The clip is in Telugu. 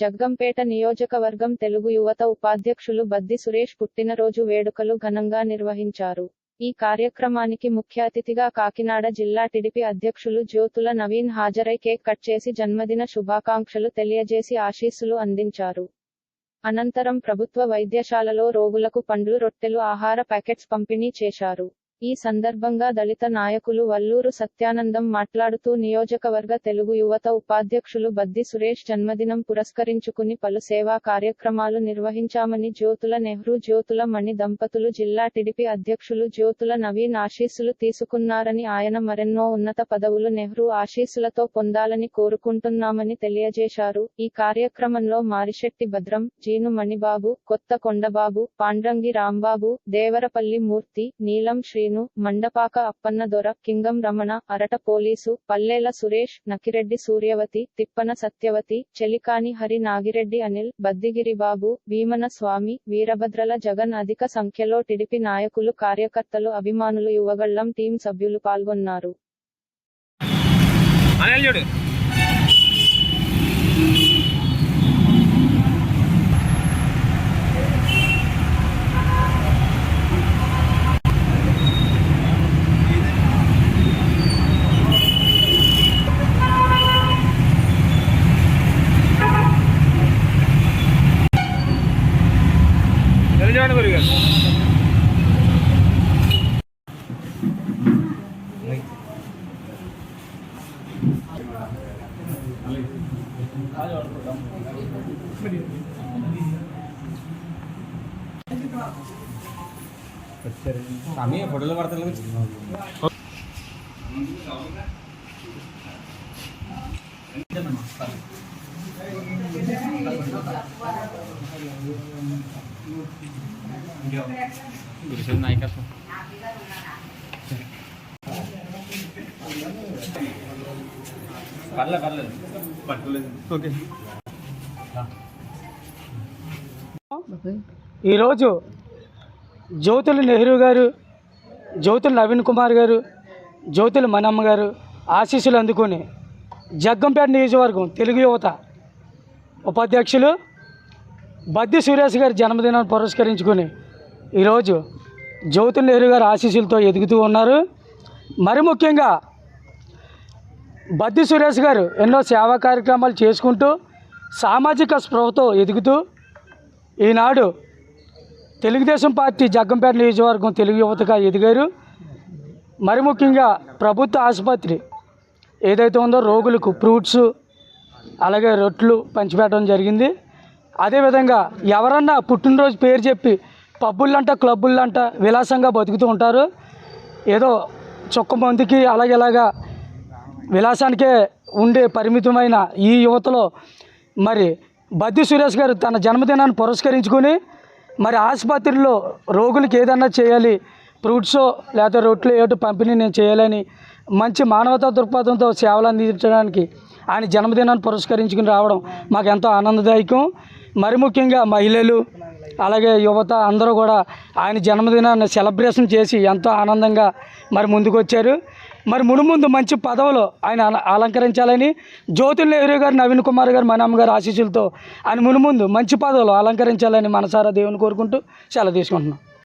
జగ్గంపేట నియోజకవర్గం తెలుగు యువత ఉపాధ్యక్షులు బద్ది సురేష్ పుట్టినరోజు వేడుకలు ఘనంగా నిర్వహించారు. ఈ కార్యక్రమానికి ముఖ్య అతిథిగా కాకినాడ జిల్లా టిడిపి అధ్యక్షులు జ్యోతుల నవీన్ హాజరై కేక్ కట్ చేసి జన్మదిన శుభాకాంక్షలు తెలియజేసి ఆశీస్సులు అందించారు. అనంతరం ప్రభుత్వ వైద్యశాలలో రోగులకు పండ్లు రొట్టెలు ఆహార ప్యాకెట్స్ పంపిణీ చేశారు. ఈ సందర్భంగా దళిత నాయకులు వల్లూరు సత్యానందం మాట్లాడుతూ నియోజకవర్గ తెలుగు యువత ఉపాధ్యక్షులు బద్ది సురేష్ జన్మదినం పురస్కరించుకుని పలు సేవా కార్యక్రమాలు నిర్వహించామని జ్యోతుల నెహ్రూ జ్యోతుల మణి దంపతులు జిల్లా టిడిపి అధ్యక్షులు జ్యోతుల నవీన్ ఆశీస్సులు తీసుకున్నారని ఆయన మరెన్నో ఉన్నత పదవులు నెహ్రూ ఆశీస్సులతో పొందాలని కోరుకుంటున్నామని తెలియజేశారు. ఈ కార్యక్రమంలో మారిశెట్టి భద్రం జీను మణిబాబు కొత్త కొండబాబు పాండ్రంగి రాంబాబు దేవరపల్లి మూర్తి నీలం శ్రీ శ్రీను మండపాక అప్పన్న దొర కింగం రమణ అరట పోలీసు పల్లెల సురేష్ నకిరెడ్డి సూర్యవతి తిప్పన సత్యవతి చెలికాని హరి నాగిరెడ్డి అనిల్ బద్దిగిరి బాబు భీమన స్వామి వీరభద్రల జగన్ అధిక సంఖ్యలో టిడిపి నాయకులు కార్యకర్తలు అభిమానులు యువగళ్ళం టీం సభ్యులు పాల్గొన్నారు. കല്യാണ വരിക আমি হোটেলে বাড়তে লাগে పర్లేదు పర్లేదు పట్టుకోలేదు ఓకే ఈరోజు జ్యోతుల నెహ్రూ గారు జ్యోతుల నవీన్ కుమార్ గారు జ్యోతుల మనమ్మ గారు ఆశీస్సులు అందుకొని జగ్గంపేట నియోజకవర్గం తెలుగు యువత ఉపాధ్యక్షులు బద్ది సురేష్ గారి జన్మదినాన్ని పురస్కరించుకొని ఈరోజు జ్యోతి నెహ్రూ గారి ఆశీస్సులతో ఎదుగుతూ ఉన్నారు. మరి ముఖ్యంగా బద్ది సురేష్ గారు ఎన్నో సేవా కార్యక్రమాలు చేసుకుంటూ సామాజిక స్పృహతో ఎదుగుతూ ఈనాడు తెలుగుదేశం పార్టీ జగ్గంపేట నియోజకవర్గం తెలుగు యువతగా ఎదిగారు. మరి ముఖ్యంగా ప్రభుత్వ ఆసుపత్రి ఏదైతే ఉందో రోగులకు ఫ్రూట్స్ అలాగే రొట్లు పంచిపెట్టడం జరిగింది. అదేవిధంగా ఎవరన్నా పుట్టినరోజు పేరు చెప్పి పబ్బులంట క్లబ్బులంట విలాసంగా బతుకుతూ ఉంటారు. ఏదో చుక్క మందికి అలాగేలాగా విలాసానికే ఉండే పరిమితమైన ఈ యువతలో మరి బద్ది సురేష్ గారు తన జన్మదినాన్ని పురస్కరించుకొని మరి ఆసుపత్రిలో రోగులకి ఏదన్నా చేయాలి ఫ్రూట్స్ లేకపోతే రొట్టెలు ఏటో పంపిణీ నేను చేయాలని మంచి మానవతా దృక్పథంతో సేవలు అందించడానికి ఆయన జన్మదినాన్ని పురస్కరించుకుని రావడం మాకు ఎంతో ఆనందదాయకం. మరి ముఖ్యంగా మహిళలు అలాగే యువత అందరూ కూడా ఆయన జన్మదినాన్ని సెలబ్రేషన్ చేసి ఎంతో ఆనందంగా మరి ముందుకు వచ్చారు మరి మునుముందు మంచి పదవులు ఆయన అల- అలంకరించాలని జ్యోతుల నెహ్రూ గారు నవీన్ కుమార్ గారు మనమ్మ గారు ఆశీస్సులతో ఆయన మునుముందు మంచి పదవులు అలంకరించాలని మనసారా దేవుని కోరుకుంటూ సెలవు తీసుకుంటున్నాం.